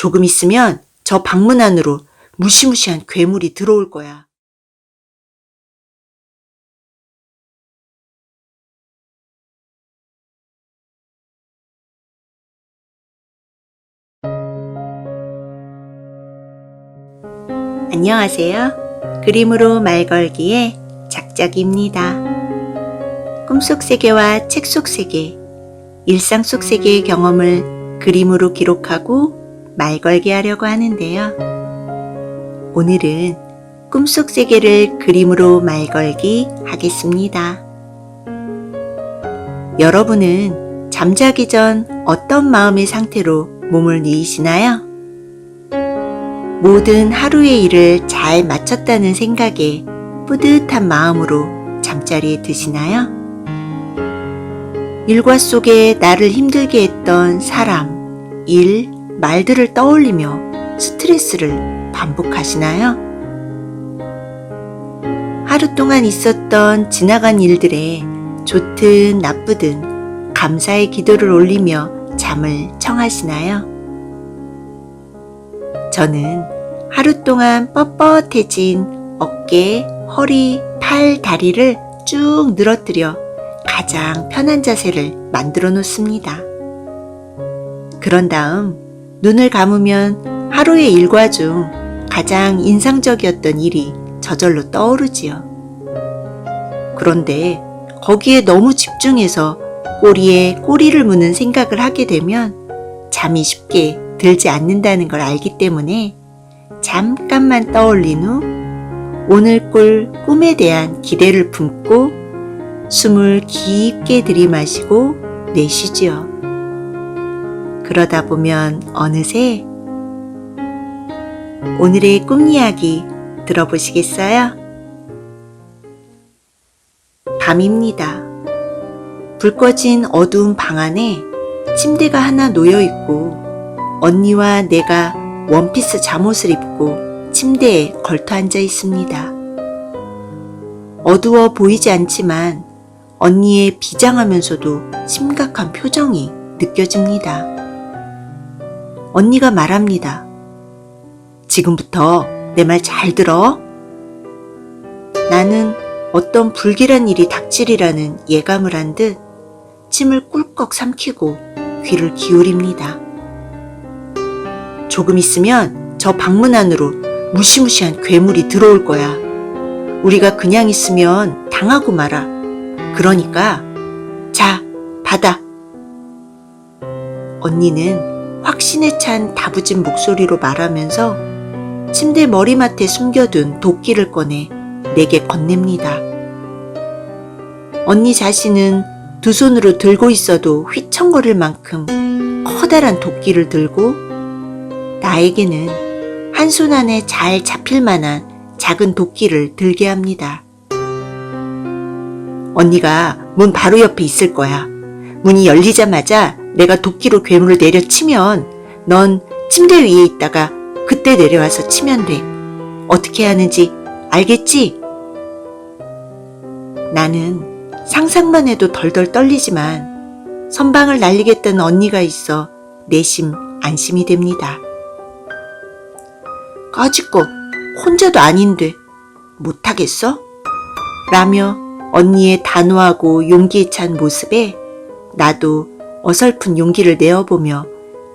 조금 있으면 저 방문 안으로 무시무시한 괴물이 들어올 거야. 안녕하세요. 그림으로 말 걸기의 작작입니다. 꿈속 세계와 책 속 세계, 일상 속 세계의 경험을 그림으로 기록하고 말 걸게 하려고 하는데요. 오늘은 꿈속 세계를 그림으로 말 걸기 하겠습니다. 여러분은 잠자기 전 어떤 마음의 상태로 몸을 누이시나요? 모든 하루의 일을 잘 마쳤다는 생각에 뿌듯한 마음으로 잠자리에 드시나요? 일과 속에 나를 힘들게 했던 사람, 일, 말들을 떠올리며 스트레스를 반복하시나요? 하루 동안 있었던 지나간 일들에 좋든 나쁘든 감사의 기도를 올리며 잠을 청하시나요? 저는 하루 동안 뻣뻣해진 어깨, 허리, 팔, 다리를 쭉 늘어뜨려 가장 편한 자세를 만들어 놓습니다. 그런 다음 눈을 감으면 하루의 일과 중 가장 인상적이었던 일이 저절로 떠오르지요. 그런데 거기에 너무 집중해서 꼬리에 꼬리를 무는 생각을 하게 되면 잠이 쉽게 들지 않는다는 걸 알기 때문에 잠깐만 떠올린 후 오늘 꿀 꿈에 대한 기대를 품고 숨을 깊게 들이마시고 내쉬지요. 그러다 보면 어느새 오늘의 꿈 이야기 들어보시겠어요? 밤입니다. 불 꺼진 어두운 방 안에 침대가 하나 놓여 있고 언니와 내가 원피스 잠옷을 입고 침대에 걸터 앉아 있습니다. 어두워 보이지 않지만 언니의 비장하면서도 심각한 표정이 느껴집니다. 언니가 말합니다. 지금부터 내 말 잘 들어. 나는 어떤 불길한 일이 닥치리라는 예감을 한 듯 침을 꿀꺽 삼키고 귀를 기울입니다. 조금 있으면 저 방문 안으로 무시무시한 괴물이 들어올 거야. 우리가 그냥 있으면 당하고 말아. 그러니까, 자, 받아. 언니는 확신에 찬 다부진 목소리로 말하면서 침대 머리맡에 숨겨둔 도끼를 꺼내 내게 건넵니다. 언니 자신은 두 손으로 들고 있어도 휘청거릴 만큼 커다란 도끼를 들고 나에게는 한 손 안에 잘 잡힐 만한 작은 도끼를 들게 합니다. 언니가 문 바로 옆에 있을 거야. 문이 열리자마자 내가 도끼로 괴물을 내려치면 넌 침대 위에 있다가 그때 내려와서 치면 돼. 어떻게 하는지 알겠지? 나는 상상만 해도 덜덜 떨리지만 선방을 날리겠다는 언니가 있어 내심 안심이 됩니다. 까짓거 혼자도 아닌데 못하겠어? 라며 언니의 단호하고 용기에 찬 모습에 나도 어설픈 용기를 내어보며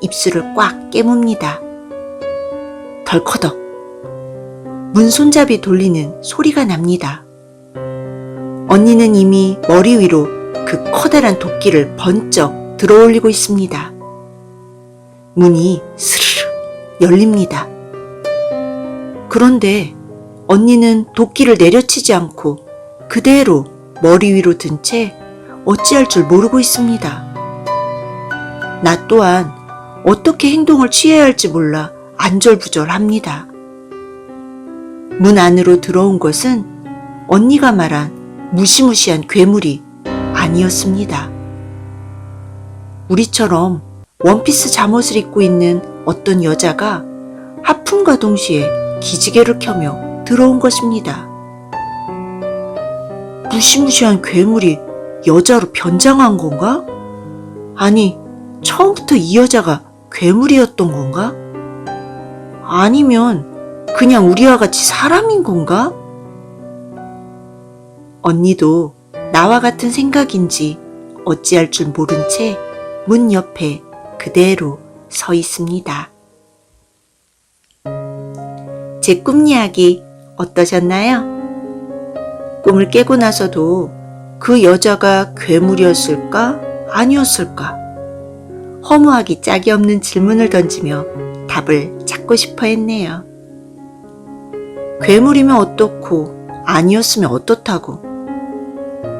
입술을 꽉 깨뭅니다. 덜커덕. 문 손잡이 돌리는 소리가 납니다. 언니는 이미 머리 위로 그 커다란 도끼를 번쩍 들어올리고 있습니다. 문이 스르르 열립니다. 그런데 언니는 도끼를 내려치지 않고 그대로 머리 위로 든 채 어찌할 줄 모르고 있습니다. 나 또한 어떻게 행동을 취해야 할지 몰라 안절부절합니다. 문 안으로 들어온 것은 언니가 말한 무시무시한 괴물이 아니었습니다. 우리처럼 원피스 잠옷을 입고 있는 어떤 여자가 하품과 동시에 기지개를 켜며 들어온 것입니다. 무시무시한 괴물이 여자로 변장한 건가? 아니, 처음부터 이 여자가 괴물이었던 건가? 아니면 그냥 우리와 같이 사람인 건가? 언니도 나와 같은 생각인지 어찌할 줄 모른 채 문 옆에 그대로 서 있습니다. 제 꿈 이야기 어떠셨나요? 꿈을 깨고 나서도 그 여자가 괴물이었을까? 아니었을까? 허무하기 짝이 없는 질문을 던지며 답을 찾고 싶어 했네요. 괴물이면 어떻고 아니었으면 어떻다고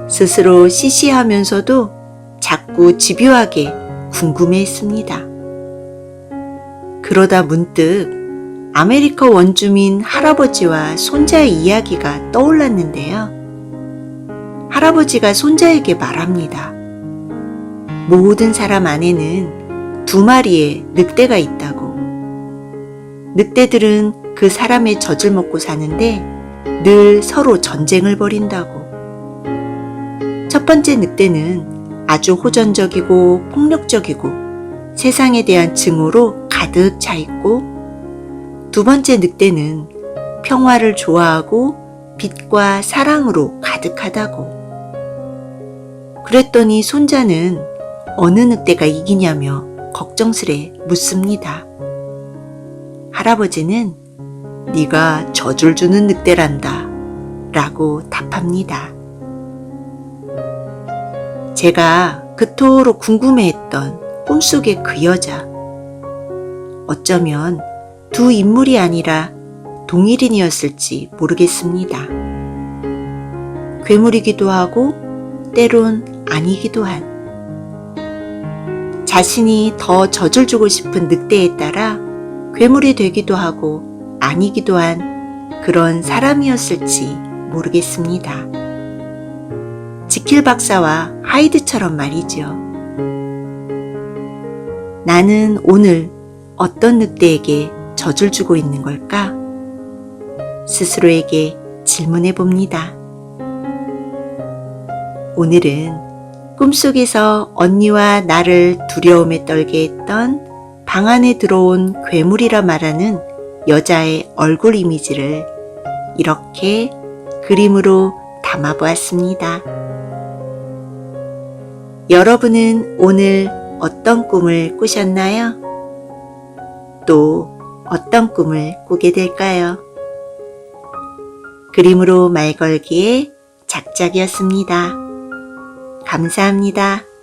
스스로 시시하면서도 자꾸 집요하게 궁금해했습니다. 그러다 문득 아메리카 원주민 할아버지와 손자의 이야기가 떠올랐는데요. 할아버지가 손자에게 말합니다. 모든 사람 안에는 두 마리의 늑대가 있다고. 늑대들은 그 사람의 젖을 먹고 사는데 늘 서로 전쟁을 벌인다고. 첫 번째 늑대는 아주 호전적이고 폭력적이고 세상에 대한 증오로 가득 차 있고 두 번째 늑대는 평화를 좋아하고 빛과 사랑으로 가득하다고. 그랬더니 손자는 어느 늑대가 이기냐며 걱정스레 묻습니다. 할아버지는 네가 젖을 주는 늑대란다 라고 답합니다. 제가 그토록 궁금해했던 꿈속의 그 여자. 어쩌면 두 인물이 아니라 동일인이었을지 모르겠습니다. 괴물이기도 하고 때론 아니기도 한 자신이 더 젖을 주고 싶은 늑대에 따라 괴물이 되기도 하고 아니기도 한 그런 사람이었을지 모르겠습니다. 지킬 박사와 하이드처럼 말이죠. 나는 오늘 어떤 늑대에게 젖을 주고 있는 걸까? 스스로에게 질문해 봅니다. 오늘은 꿈속에서 언니와 나를 두려움에 떨게 했던 방 안에 들어온 괴물이라 말하는 여자의 얼굴 이미지를 이렇게 그림으로 담아 보았습니다. 여러분은 오늘 어떤 꿈을 꾸셨나요? 또 어떤 꿈을 꾸게 될까요? 그림으로 말 걸기에 작작이었습니다. 감사합니다.